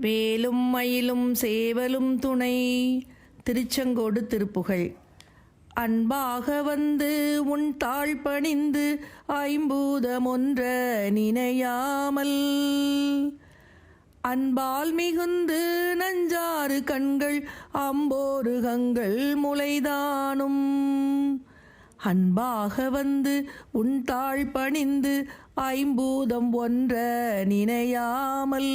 வேலும் மயிலும் சேவலும் துணை. திருச்செங்கோடு திருப்புகழ். அன்பாக வந்து உன் தாழ் பணிந்து ஐம்பூதமொன்ற நினையாமல். அன்பால் மிகுந்து நஞ்சாறு கண்கள் அம்போருகங்கள் முளைதானும். அன்பாக வந்து உன் தாழ் பணிந்து ஐம்பூதம் ஒன்ற நினையாமல்.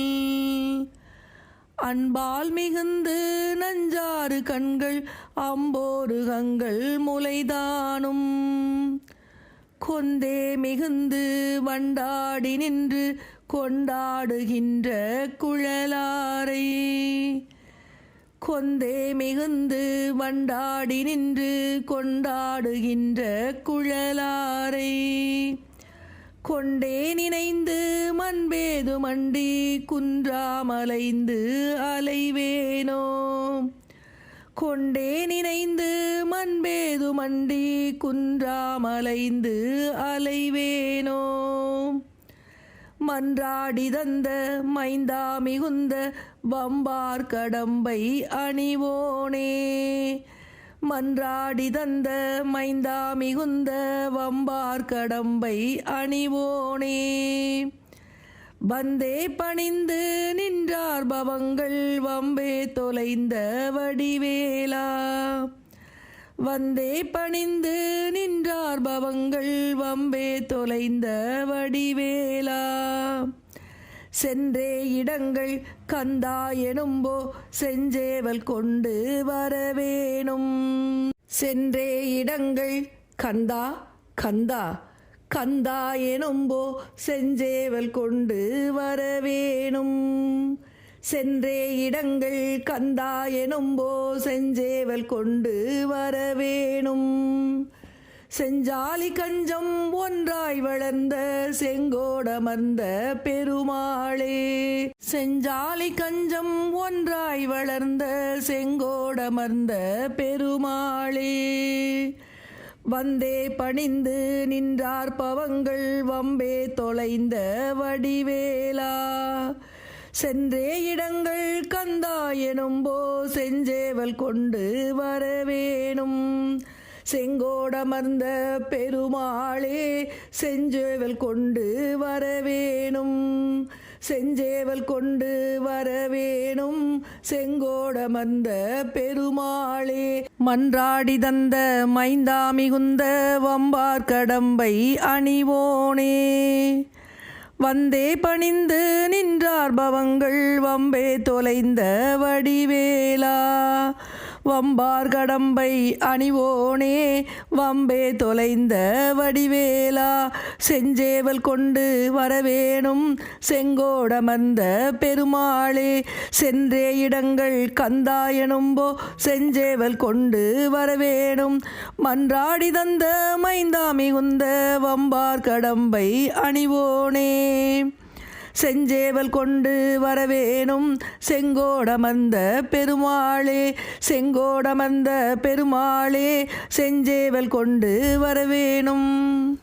அன்பால் மிகுந்து நஞ்சாறு கண்கள் அம்போருகங்கள் முளைதானும் கொந்தே மிகுந்து வண்டாடி நின்று கொண்டாடுகின்ற குழலாரை. கொந்தே மிகுந்து வண்டாடி நின்று கொண்டாடுகின்ற குழலாரை. கொண்டே நினைந்து மண்பேது மண்டி குன்றாமலைந்து அலைவேனோ? கொண்டே நினைந்து மண்பேது மண்டி குன்றாமலைந்து அலைவேனோ? மன்றாடி தந்த மைந்தா மிகுந்த வம்பார் கடம்பை அணிவோனே? மன்றாடி தந்த மைந்தா மிகுந்த வம்பார் கடம்பை அணிவோனே. வந்தே பணிந்து நின்றார் பவங்கள் வம்பே தொலைந்த வடிவேலா. வந்தே பணிந்து நின்றார் பவங்கள் வம்பே தொலைந்த வடிவேலா. சென்றே இடங்கள் கந்தா எனும்போ செஞ்சேவல் கொண்டு வரவேணும். சென்றே இடங்கள் கந்தா கந்தா கந்தா எனும்போ செஞ்சேவல் கொண்டு வரவேணும். சென்றே இடங்கள் கந்தா எனும்போ செஞ்சேவல் கொண்டு வரவேணும். செஞ்சாலி கஞ்சம் ஒன்றாய் வளர்ந்த செங்கோடமர்ந்த பெருமாளே. செஞ்சாலி கஞ்சம் ஒன்றாய் வளர்ந்த செங்கோடமர்ந்த பெருமாளே. வந்தே பணிந்து நின்றார் பவங்கள் வம்பே தொலைந்த வடிவேலா. சென்றே இடங்கள் கந்தா எனும்போ செஞ்சேவல் கொண்டு வரவேணும். செங்கோடமர்ந்த பெருமாளே செஞ்சேவல் கொண்டு வரவேணும். செஞ்சேவல் கொண்டு வரவேணும். செங்கோடமர்ந்த பெருமாளே மன்றாடி தந்த மைந்தா மிகுந்த வம்பார் கடம்பை அணிவோனே. வந்தே பணிந்து நின்றார் பவங்கள் வம்பே தொலைந்த வடிவேலா. வம்பார் கடம்பை அணிவோனே வம்பே தொலைந்த வடிவேலா. செஞ்சேவல் கொண்டு வரவேணும் செங்கோடமர்ந்த பெருமாளே. சென்றே இடங்கள் கந்தாயனும்போ செஞ்சேவல் கொண்டு வரவேணும். மன்றாடி தந்த மைந்தா மிகுந்த வம்பார் கடம்பை அணிவோனே. செஞ்சேவல் கொண்டு வரவேணும். செங்கோடமந்த பெருமாளே செங்கோடமந்த பெருமாளே செஞ்சேவல் கொண்டு வரவேணும்.